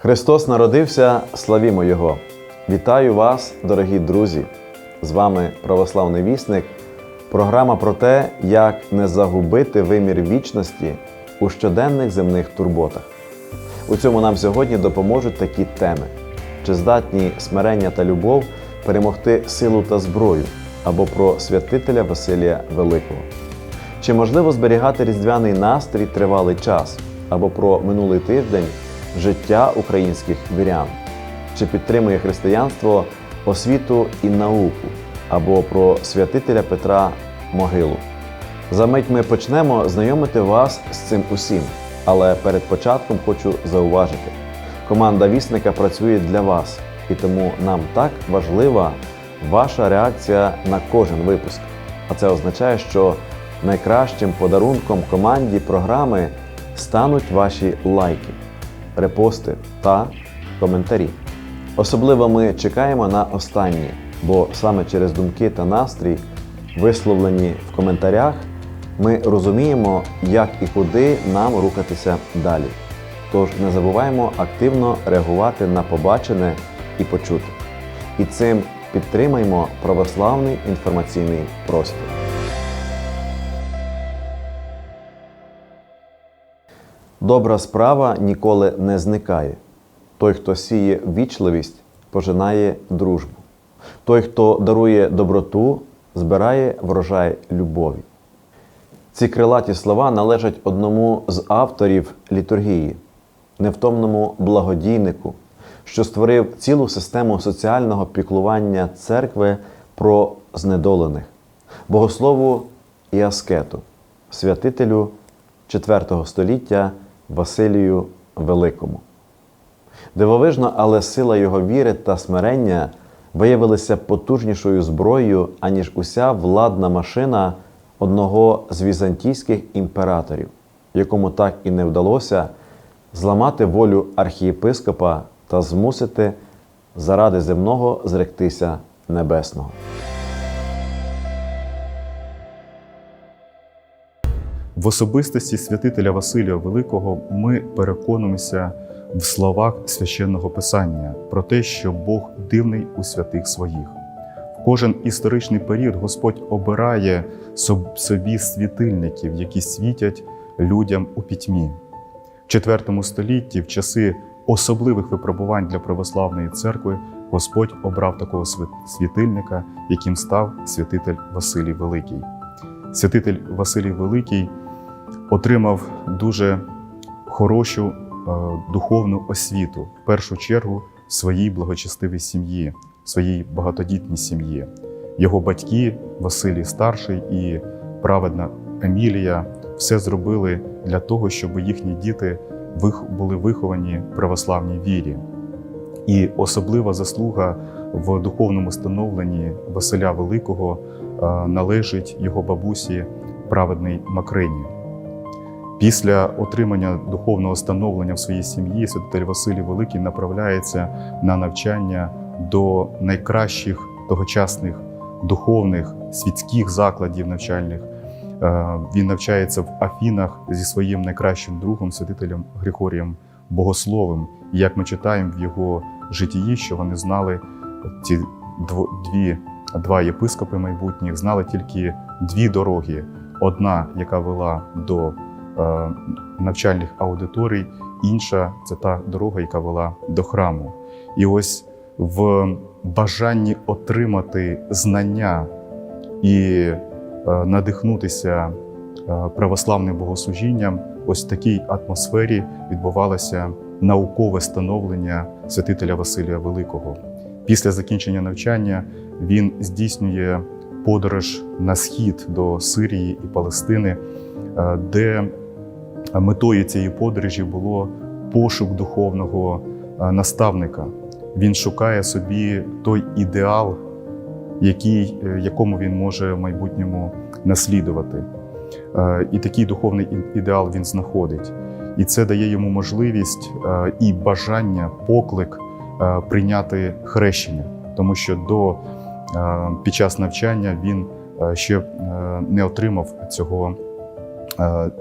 Христос народився, славімо Його! Вітаю вас, дорогі друзі! З вами православний вісник. Програма про те, як не загубити вимір вічності у щоденних земних турботах. У цьому нам сьогодні допоможуть такі теми: чи здатні смирення та любов перемогти силу та зброю, або про святителя Василія Великого. Чи можливо зберігати різдвяний настрій тривалий час, або про минулий тиждень життя українських вірян? Чи підтримує християнство освіту і науку, або про святителя Петра Могилу? За мить ми почнемо знайомити вас з цим усім. Але перед початком хочу зауважити: команда вісника працює для вас, і тому нам так важлива ваша реакція на кожен випуск. А це означає, що найкращим подарунком команді програми стануть ваші лайки, репости та коментарі. Особливо ми чекаємо на останні, бо саме через думки та настрій, висловлені в коментарях, ми розуміємо, як і куди нам рухатися далі. Тож не забуваємо активно реагувати на побачене і почуте. І цим підтримаймо православний інформаційний простір. Добра справа ніколи не зникає. Той, хто сіє вічливість, пожинає дружбу. Той, хто дарує доброту, збирає врожай любові. Ці крилаті слова належать одному з авторів літургії, невтомному благодійнику, що створив цілу систему соціального піклування церкви про знедолених, богослову і аскету, святителю IV століття Василію Великому. Дивовижно, але сила його віри та смирення виявилися потужнішою зброєю, аніж уся владна машина одного з візантійських імператорів, якому так і не вдалося зламати волю архієпископа та змусити заради земного зректися небесного. В особистості святителя Василія Великого ми переконуємося в словах священного писання про те, що Бог дивний у святих своїх. В кожен історичний період Господь обирає собі світильників, які світять людям у пітьмі. В IV столітті, в часи особливих випробувань для православної церкви, Господь обрав такого світильника, яким став святитель Василій Великий. Святитель Василій Великий отримав дуже хорошу е, духовну освіту, в першу чергу в своїй благочестивій сім'ї, в своїй багатодітній сім'ї. Його батьки, Василій Старший і праведна Емілія, все зробили для того, щоб їхні діти були виховані в православній вірі. І особлива заслуга в духовному становленні Василя Великого е, належить його бабусі праведній Макрині. Після отримання духовного становлення в своїй сім'ї святитель Василій Великий направляється на навчання до найкращих тогочасних духовних світських закладів навчальних. Е, Він навчається в Афінах зі своїм найкращим другом, святителем Григорієм Богословим. І як ми читаємо в його житті, що вони знали ці дві, два єпископи майбутніх, знали тільки дві дороги: одна, яка вела до навчальних аудиторій, інша це та дорога, яка вела до храму. І ось в бажанні отримати знання і е, надихнутися е, православним богослужінням, ось в такій атмосфері відбувалося наукове становлення святителя Василія Великого. Після закінчення навчання він здійснює подорож на схід до Сирії і Палестини, е, де метою цієї подорожі було пошук духовного е, наставника. Він шукає собі той ідеал, який, е, якому він може в майбутньому наслідувати. Е, І такий духовний ідеал він знаходить. І це дає йому можливість і бажання, поклик прийняти хрещення, тому що до під час навчання він ще не отримав цього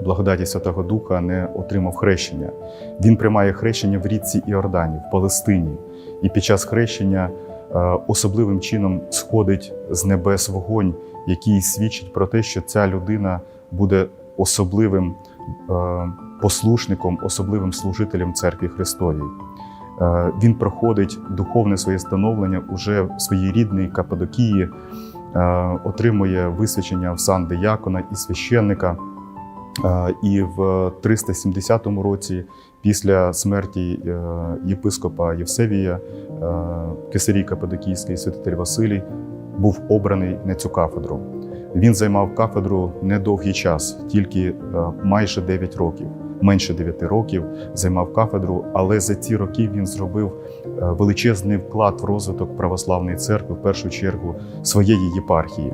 благодаті Святого Духа не отримав хрещення. Він приймає хрещення в річці Іордані, в Палестині. І під час хрещення е, особливим чином сходить з небес вогонь, який свідчить про те, що ця людина буде особливим е, послушником, особливим служителем церкві Христовій. Е, Він проходить духовне своє становлення уже в своїй рідній Каппадокії, е, отримує висвячення в сан диякона і священника. І в 370 році, після смерті е, єпископа Євсевія, е, Кесарій Каппадокійський святитель Василій був обраний на цю кафедру. Він займав кафедру недовгий час, тільки е, майже 9 років, менше 9 років займав кафедру, але за ці роки він зробив величезний вклад в розвиток православної церкви, в першу чергу своєї єпархії.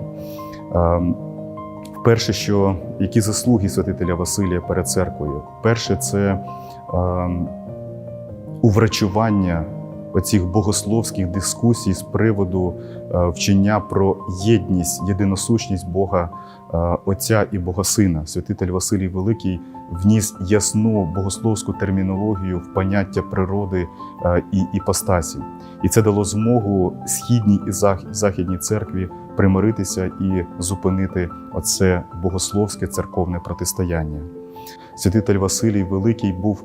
Перше, що які заслуги святителя Василія перед церквою? Перше, це е, уврачування оцих богословських дискусій з приводу е, вчення про єдність, єдиносущність Бога е, Отця і Бога Сина. Святитель Василій Великий вніс ясну богословську термінологію в поняття природи е, і іпостасі. І це дало змогу східній і західній церкві примиритися і зупинити оце богословське церковне протистояння. Святитель Василій Великий був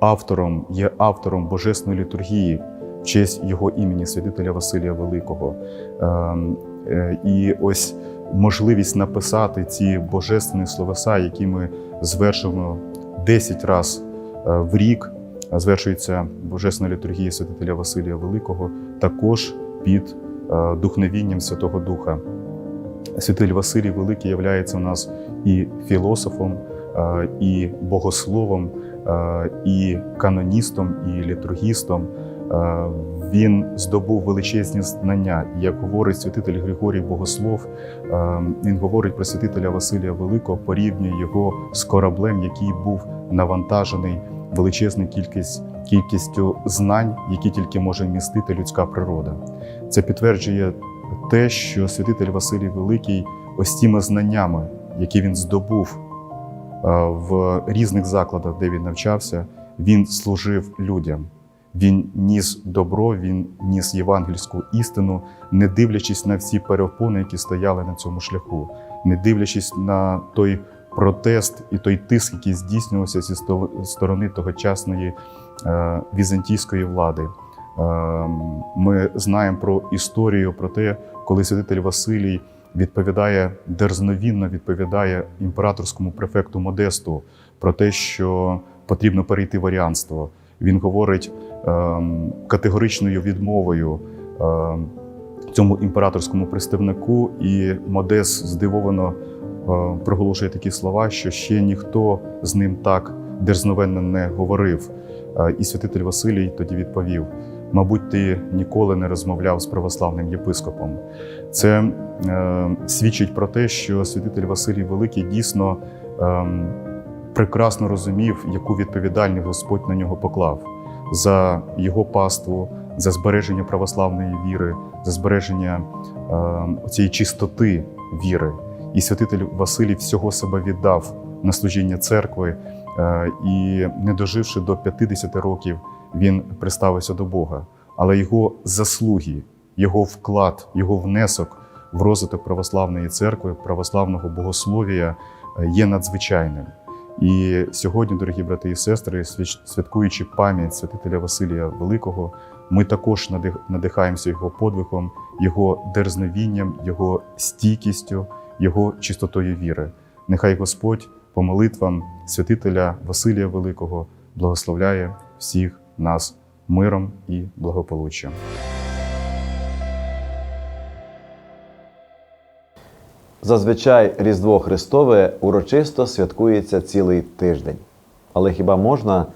автором, є автором божественної літургії в честь його імені, святителя Василія Великого. Ем, е, І ось можливість написати ці божественні словеса, які ми звершуємо 10 разів в рік, звершується божественна літургія святителя Василія Великого, також під е, духновінням Святого Духа. Святитель Василій Великий є у нас і філософом, е, і богословом, е, і каноністом, і літургістом. Е, Він здобув величезні знання. Як говорить святитель Григорій Богослов, е, він говорить про святителя Василія Великого, порівнює його з кораблем, який був навантажений величезною кількість, кількістю знань, які тільки може містити людська природа. Це підтверджує те, що святитель Василій Великий ось тими знаннями, які він здобув е, в різних закладах, де він навчався, він служив людям. Він ніс добро, він ніс євангельську істину, не дивлячись на всі перепони, які стояли на цьому шляху, не дивлячись на той протест і той тиск, який здійснювався зі сто- сторони тогочасної е, візантійської влади. Е, Ми знаємо про історію про те, коли святитель Василій відповідає дерзновінно відповідає імператорському префекту Модесту про те, що потрібно перейти варіанство. Він говорить ем, категоричною відмовою ем, цьому імператорському представнику, і Модес здивовано е, проголошує такі слова, що ще ніхто з ним так дерзновенно не говорив. Е, І святитель Василій тоді відповів: мабуть, ти ніколи не розмовляв з православним єпископом. Це е, свідчить про те, що святитель Василій Великий дійсно е, прекрасно розумів, яку відповідальність Господь на нього поклав за його паству, за збереження православної віри, за збереження е, цієї чистоти віри. І святитель Василій всього себе віддав на служіння церкви, е, і, не доживши до 50 років, він приставився до Бога. Але його заслуги, його вклад, його внесок в розвиток православної церкви, православного богослов'я е, є надзвичайним. І сьогодні, дорогі брати і сестри, святкуючи пам'ять святителя Василія Великого, ми також надих- надихаємося його подвигом, його дерзновінням, його стійкістю, його чистотою віри. Нехай Господь по молитвам святителя Василія Великого благословляє всіх нас миром і благополуччям. Зазвичай Різдво Христове урочисто святкується цілий тиждень. Але хіба можна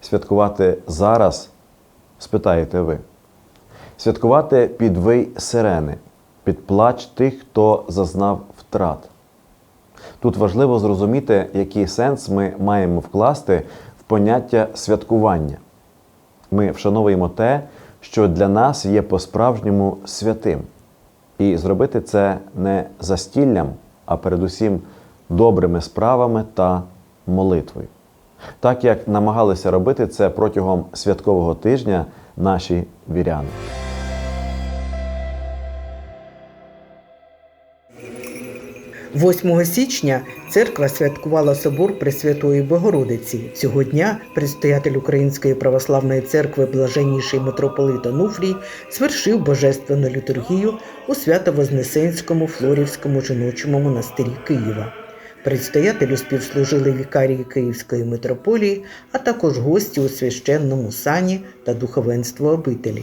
святкувати зараз? Спитаєте ви. Святкувати під вий сирени, під плач тих, хто зазнав втрат. Тут важливо зрозуміти, який сенс ми маємо вкласти в поняття святкування. Ми вшановуємо те, що для нас є по-справжньому святим. І зробити це не застіллям, а передусім добрими справами та молитвою. Так як намагалися робити це протягом святкового тижня наші віряни. – 8 січня церква святкувала собор Пресвятої Богородиці. Цього дня предстоятель Української православної церкви блаженніший митрополит Онуфрій звершив божественну літургію у Свято-Вознесенському Флорівському жіночому монастирі Києва. Предстоятелю співслужили вікарії Київської митрополії, а також гості у священному сані та духовенство обителі.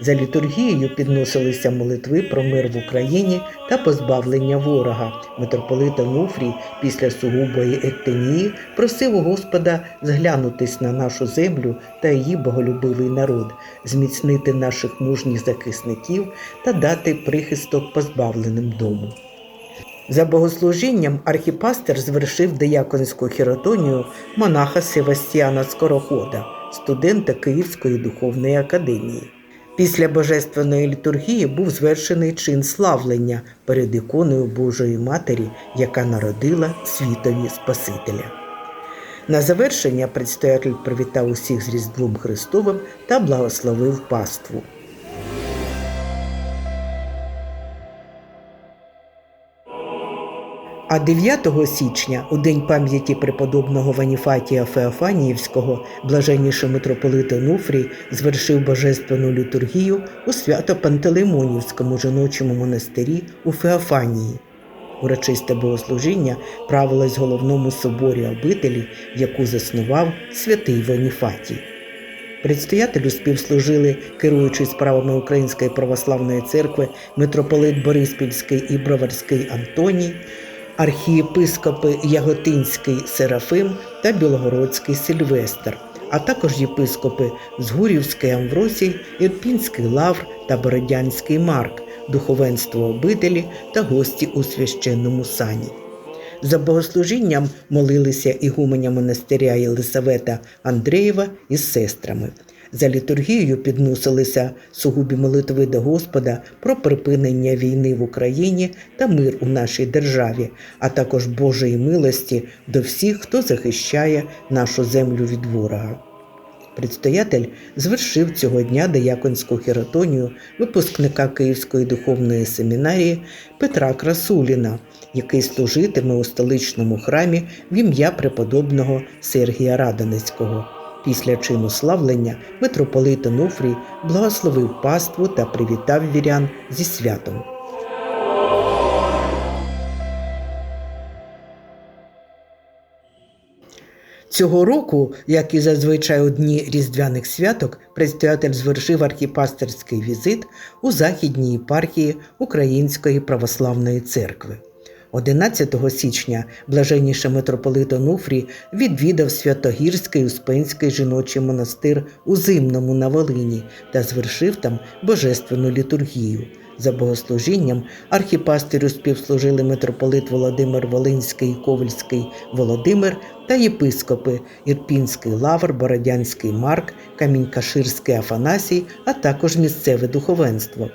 За літургією підносилися молитви про мир в Україні та позбавлення ворога. Митрополит Онуфрій після сугубої ектенії просив Господа зглянутись на нашу землю та її боголюбивий народ, зміцнити наших мужніх захисників та дати прихисток позбавленим дому. За богослужінням архіпастер звершив дияконську хіротонію монаха Севастіана Скорохода, студента Київської духовної академії. Після божественної літургії був звершений чин славлення перед іконою Божої Матері, яка народила світові Спасителя. На завершення предстоятель привітав усіх з Різдвом Христовим та благословив паству. А 9 січня, у день пам'яті преподобного Ваніфатія Феофаніївського, блаженніший митрополит Онуфрій звершив божественну літургію у свято-Пантелеймонівському жіночому монастирі у Феофанії. Урочисте богослужіння правилось головному соборі обителі, яку заснував святий Ваніфатій. Предстоятелю співслужили, керуючий справами Української православної церкви, митрополит Бориспільський і Броварський Антоній, архієпископи Яготинський Серафим та Білогородський Сильвестр, а також єпископи Згурівський Амвросій, Ірпінський Лавр та Бородянський Марк, духовенство обителі та гості у священному сані. За богослужінням молилися ігуменя монастиря Єлисавета Андреєва із сестрами. За літургією підносилися сугубі молитви до Господа про припинення війни в Україні та мир у нашій державі, а також Божої милості до всіх, хто захищає нашу землю від ворога. Предстоятель звершив цього дня дияконську хіротонію випускника Київської духовної семінарії Петра Красуліна, який служитиме у столичному храмі в ім'я преподобного Сергія Радонецького. Після чину славлення митрополит Онуфрій благословив паству та привітав вірян зі святом. Цього року, як і зазвичай у дні різдвяних святок, предстоятель звершив архіпастерський візит у західній єпархії Української православної церкви. 11 січня блаженніший митрополит Онуфрій відвідав Святогірський Успенський жіночий монастир у Зимному на Волині та звершив там божественну літургію. За богослужінням архіпастирю співслужили митрополит Володимир Волинський і Ковальський Володимир та єпископи Ірпінський Лавр, Бородянський Марк, Камінькаширський Афанасій, а також місцеве духовенство.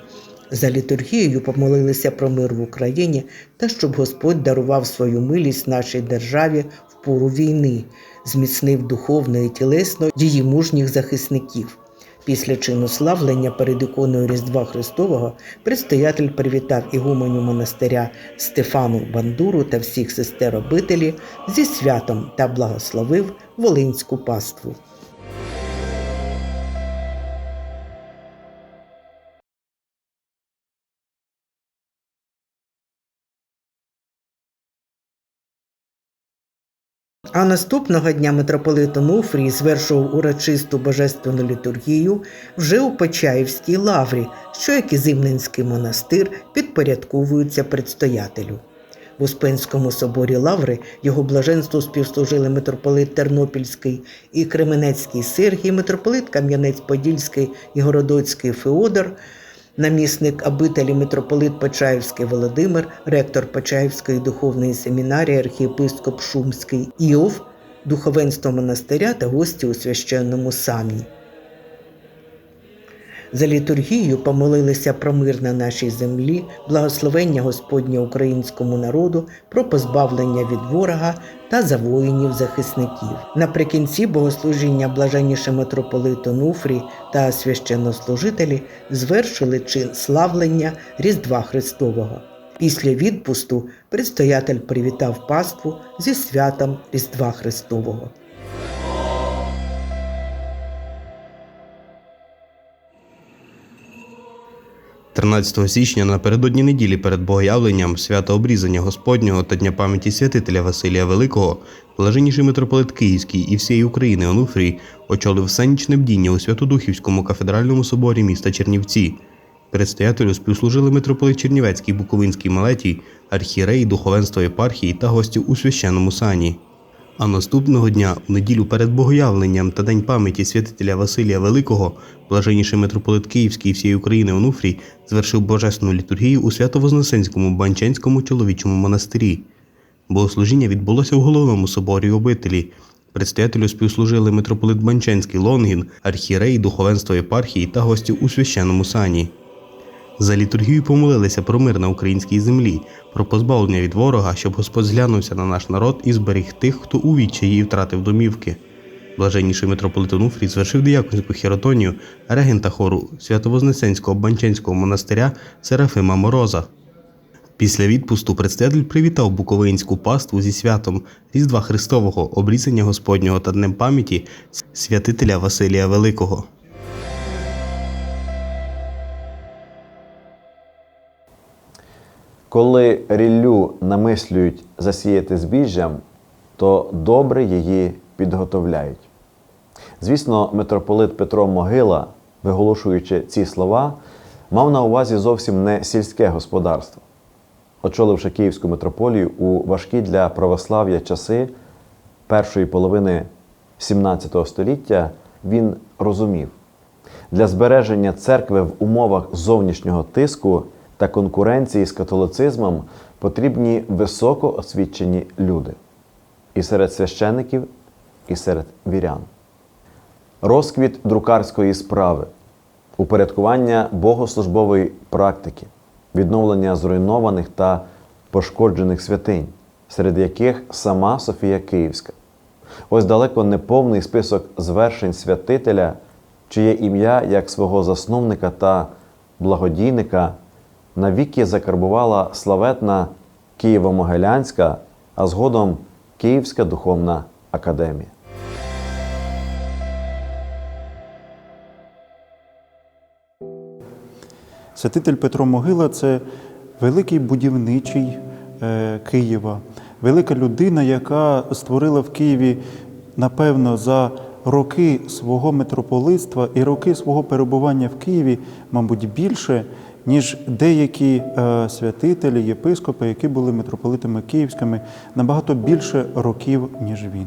За літургією помолилися про мир в Україні та щоб Господь дарував свою милість нашій державі в пору війни, зміцнив духовно і тілесно її мужніх захисників. Після чину славлення перед іконою Різдва Христового предстоятель привітав ігуменю монастиря Стефану Бандуру та всіх сестер обителі зі святом та благословив Волинську паству. А наступного дня митрополит Онуфрій звершував урочисту божественну літургію вже у Почаївській лаврі, що, як і Зимненський монастир, підпорядковуються предстоятелю. В Успенському соборі Лаври його блаженству співслужили митрополит Тернопільський і Кременецький Сергій, митрополит Кам'янець-Подільський і Городоцький Феодор, намісник обителі митрополит Почаївський Володимир, ректор Почаївської духовної семінарії, архієпископ Шумський Іов, духовенство монастиря та гості у священному самні. За літургією помолилися про мир на нашій землі, благословення Господня українському народу, про позбавлення від ворога та за воїнів-захисників. Наприкінці богослужіння блаженніше митрополит Онуфрій та священнослужителі звершили чин славлення Різдва Христового. Після відпусту предстоятель привітав паству зі святом Різдва Христового. – 13 січня напередодні неділі перед богоявленням свята обрізання Господнього та Дня пам'яті святителя Василія Великого, блаженніший митрополит Київський і всієї України Онуфрій очолив всенічне бдіння у Святодухівському кафедральному соборі міста Чернівці. Предстоятелю співслужили митрополит Чернівецький Буковинський Малетій, архієрей, духовенство єпархії та гості у священному сані. А наступного дня, у неділю перед богоявленням та День пам'яті святителя Василія Великого, блаженніший митрополит Київський і всієї України Онуфрій звершив божественну літургію у Свято-Вознесенському Банченському чоловічому монастирі. Богослужіння відбулося в головному соборі обителі. Предстоятелю співслужили митрополит Банченський Лонгін, архієрей, духовенство єпархії та гості у священному сані. За літургію помолилися про мир на українській землі, про позбавлення від ворога, щоб Господь зглянувся на наш народ і зберіг тих, хто у відчаї втратив домівки. Блаженніший митрополит Онуфрій звершив дияконську хіротонію регента хору Свято-Вознесенського Банченського монастиря Серафима Мороза. Після відпусту предстоятель привітав Буковинську паству зі святом Різдва Христового, обрізання Господнього та Днем пам'яті святителя Василія Великого. Коли ріллю намислюють засіяти збіжжям, то добре її підготовляють. Звісно, митрополит Петро Могила, виголошуючи ці слова, мав на увазі зовсім не сільське господарство. Очоливши Київську митрополію у важкі для православ'я часи першої половини XVII століття, він розумів, для збереження церкви в умовах зовнішнього тиску та конкуренції з католицизмом потрібні високо освічені люди і серед священиків, і серед вірян. Розквіт друкарської справи, упорядкування богослужбової практики, відновлення зруйнованих та пошкоджених святинь, серед яких сама Софія Київська. Ось далеко не повний список звершень святителя, чиє ім'я як свого засновника та благодійника навіки закарбувала славетна Києво-Могилянська, а згодом Київська духовна академія. Святитель Петро Могила це великий будівничий е, Києва, велика людина, яка створила в Києві, напевно, за роки свого митрополитства і роки свого перебування в Києві, мабуть, більше, ніж деякі е, святителі, єпископи, які були митрополитами київськими, набагато більше років, ніж він.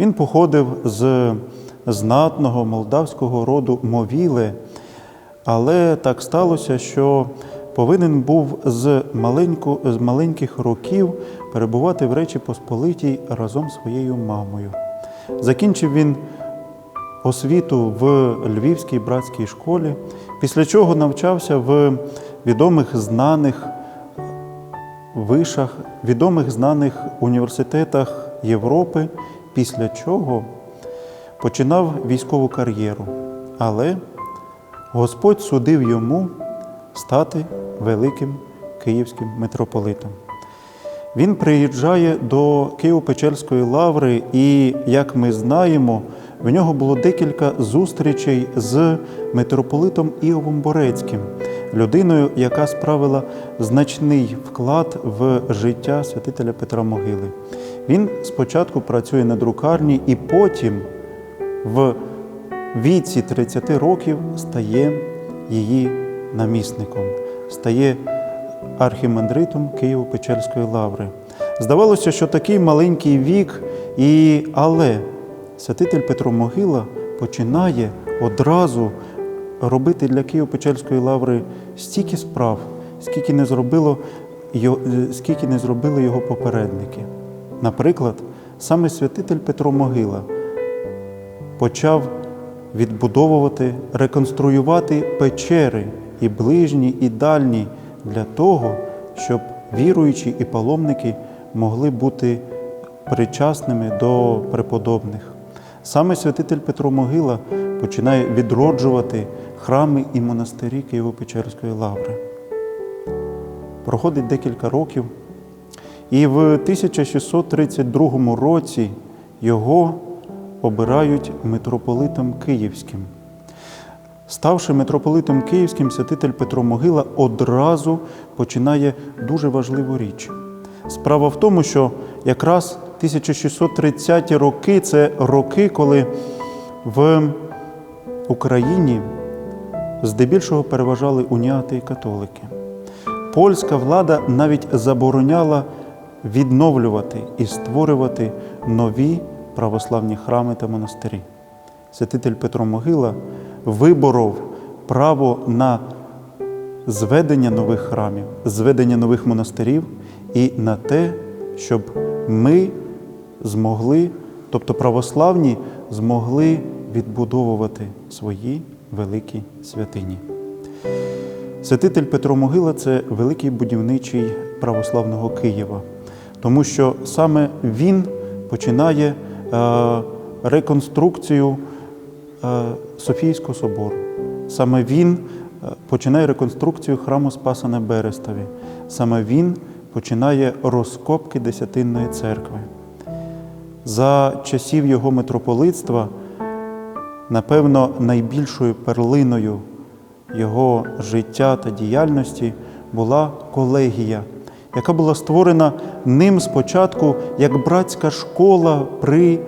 Він походив з знатного молдавського роду Мовіле, але так сталося, що повинен був з, маленьку, з маленьких років перебувати в Речі Посполитій разом з своєю мамою. Закінчив він освіту в Львівській братській школі, після чого навчався в відомих знаних вишах, відомих знаних університетах Європи, після чого починав військову кар'єру. Але Господь судив йому стати великим київським митрополитом. Він приїжджає до Києво-Печерської лаври, і, як ми знаємо, в нього було декілька зустрічей з митрополитом Іовом Борецьким, людиною, яка справила значний вклад в життя святителя Петра Могили. Він спочатку працює на друкарні і потім в віці 30 років стає її намісником, стає архімандритом Києво-Печерської лаври. Здавалося, що такий маленький вік, і... але святитель Петро Могила починає одразу робити для Києво-Печерської лаври стільки справ, скільки не, зробило, скільки не зробили його попередники. Наприклад, саме святитель Петро Могила почав відбудовувати, реконструювати печери і ближні, і дальні для того, щоб віруючі і паломники могли бути причасними до преподобних. Саме святитель Петро Могила починає відроджувати храми і монастирі Києво-Печерської лаври. Проходить декілька років, і в 1632 році його обирають митрополитом Київським. Ставши митрополитом Київським, святитель Петро Могила одразу починає дуже важливу річ. Справа в тому, що якраз 1630 роки це роки, коли в Україні здебільшого переважали уніати і католики. Польська влада навіть забороняла відновлювати і створювати нові православні храми та монастирі. Святитель Петро Могила виборов право на зведення нових храмів, зведення нових монастирів і на те, щоб ми змогли, тобто православні, змогли відбудовувати свої великі святині. Святитель Петро Могила це великий будівничий православного Києва, тому що саме він починає е, реконструкцію е, Софійського собору. Саме він е, починає реконструкцію храму Спаса на Берестові. Саме він починає розкопки Десятинної церкви. За часів його митрополитства, напевно, найбільшою перлиною його життя та діяльності була колегія, яка була створена ним спочатку як братська школа при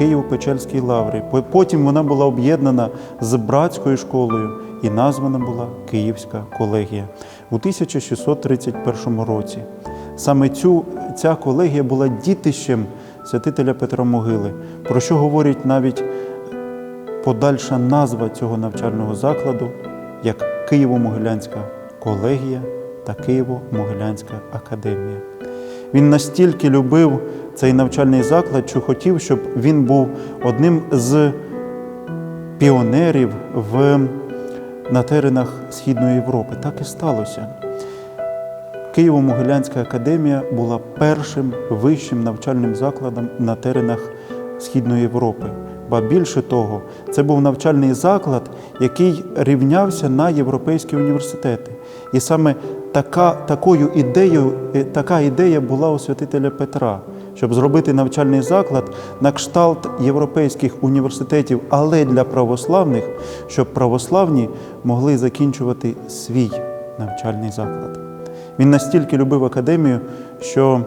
Києво-Печерській лаврі. Потім вона була об'єднана з братською школою і названа була Київська колегія у 1631 році. Саме цю, ця колегія була дітищем святителя Петра Могили, про що говорить навіть подальша назва цього навчального закладу як Києво-Могилянська колегія та Києво-Могилянська академія. Він настільки любив цей навчальний заклад, що хотів, щоб він був одним з піонерів в, на теренах Східної Європи. Так і сталося. Києво-Могилянська академія була першим вищим навчальним закладом на теренах Східної Європи. Ба більше того, це був навчальний заклад, який рівнявся на європейські університети. І саме така, такою ідеєю, е, така ідея була у святителя Петра, щоб зробити навчальний заклад на кшталт європейських університетів, але для православних, щоб православні могли закінчувати свій навчальний заклад. Він настільки любив академію, що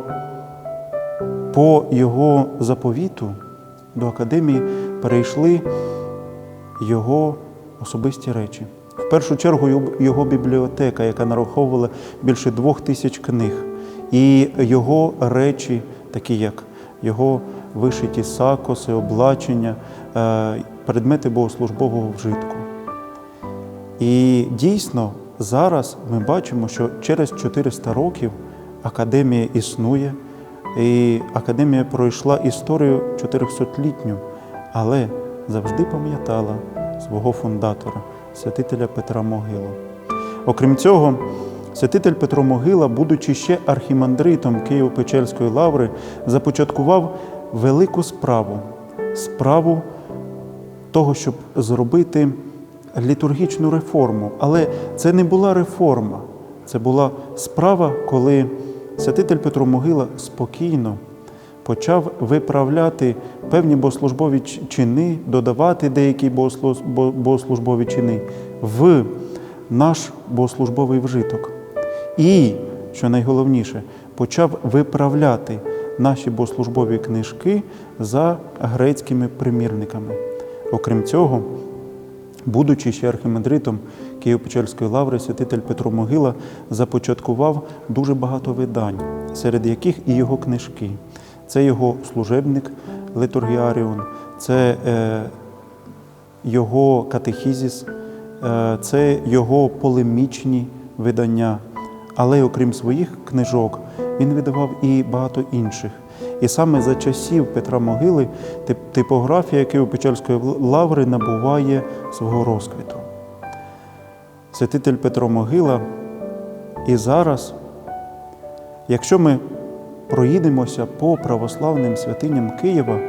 по його заповіту до академії перейшли його особисті речі. В першу чергу його бібліотека, яка нараховувала більше двох тисяч книг, і його речі, такі як його вишиті сакоси, облачення, е, предмети богослужбового вжитку. І дійсно зараз ми бачимо, що через 400 років академія існує, і академія пройшла історію 400-літню, але завжди пам'ятала свого фундатора, святителя Петра Могилу. Окрім цього, святитель Петро Могила, будучи ще архімандритом Києво-Печерської лаври, започаткував велику справу справу того, щоб зробити літургічну реформу. Але це не була реформа, це була справа, коли святитель Петро Могила спокійно почав виправляти певні богослужбові чини, додавати деякі богослужбові чини в наш богослужбовий вжиток. І, що найголовніше, почав виправляти наші богослужбові книжки за грецькими примірниками. Окрім цього, будучи ще архімандритом Києво-Печерської лаври, святитель Петро Могила започаткував дуже багато видань, серед яких і його книжки. Це його служебник Литургіаріон, це е, його катехізіс, е, це його полемічні видання. Але окрім своїх книжок, він видавав і багато інших. І саме за часів Петра Могили типографія Києво-Печерської лаври набуває свого розквіту. Святитель Петро Могила і зараз, якщо ми проїдемося по православним святиням Києва,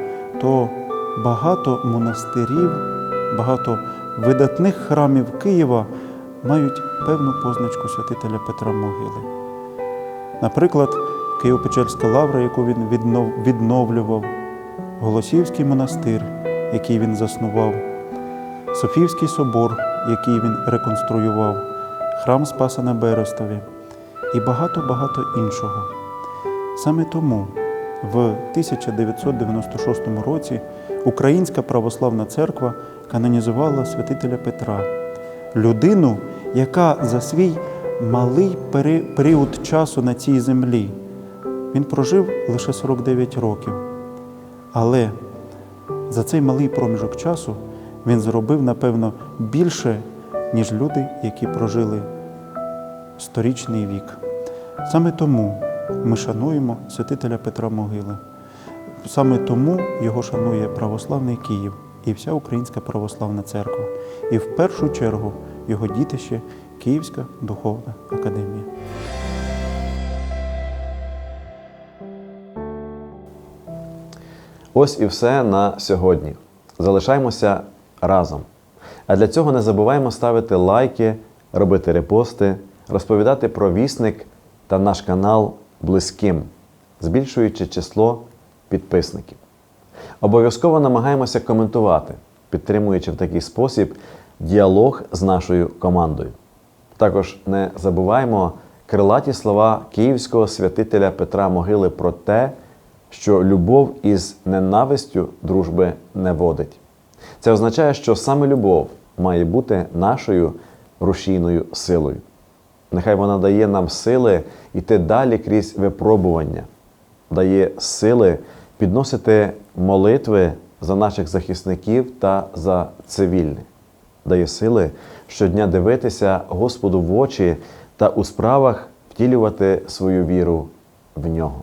то багато монастирів, багато видатних храмів Києва мають певну позначку святителя Петра Могили. Наприклад, Києво-Печерська лавра, яку він відновлював, Голосівський монастир, який він заснував, Софіївський собор, який він реконструював, храм Спаса на Берестові і багато-багато іншого. Саме тому в 1996 році Українська православна церква канонізувала святителя Петра, людину, яка за свій малий період часу на цій землі він прожив лише 49 років. Але за цей малий проміжок часу він зробив, напевно, більше, ніж люди, які прожили сторічний вік. Саме тому ми шануємо святителя Петра Могили. Саме тому його шанує православний Київ і вся Українська православна церква. І в першу чергу його дітище Київська духовна академія. Ось і все на сьогодні. Залишаємося разом. А для цього не забуваємо ставити лайки, робити репости, розповідати про вісник та наш канал близьким, збільшуючи число підписників. Обов'язково намагаємося коментувати, підтримуючи в такий спосіб діалог з нашою командою. Також не забуваємо крилаті слова київського святителя Петра Могили про те, що любов із ненавистю дружби не водить. Це означає, що саме любов має бути нашою рушійною силою. Нехай вона дає нам сили йти далі крізь випробування, дає сили підносити молитви за наших захисників та за цивільних, дає сили щодня дивитися Господу в очі та у справах втілювати свою віру в нього.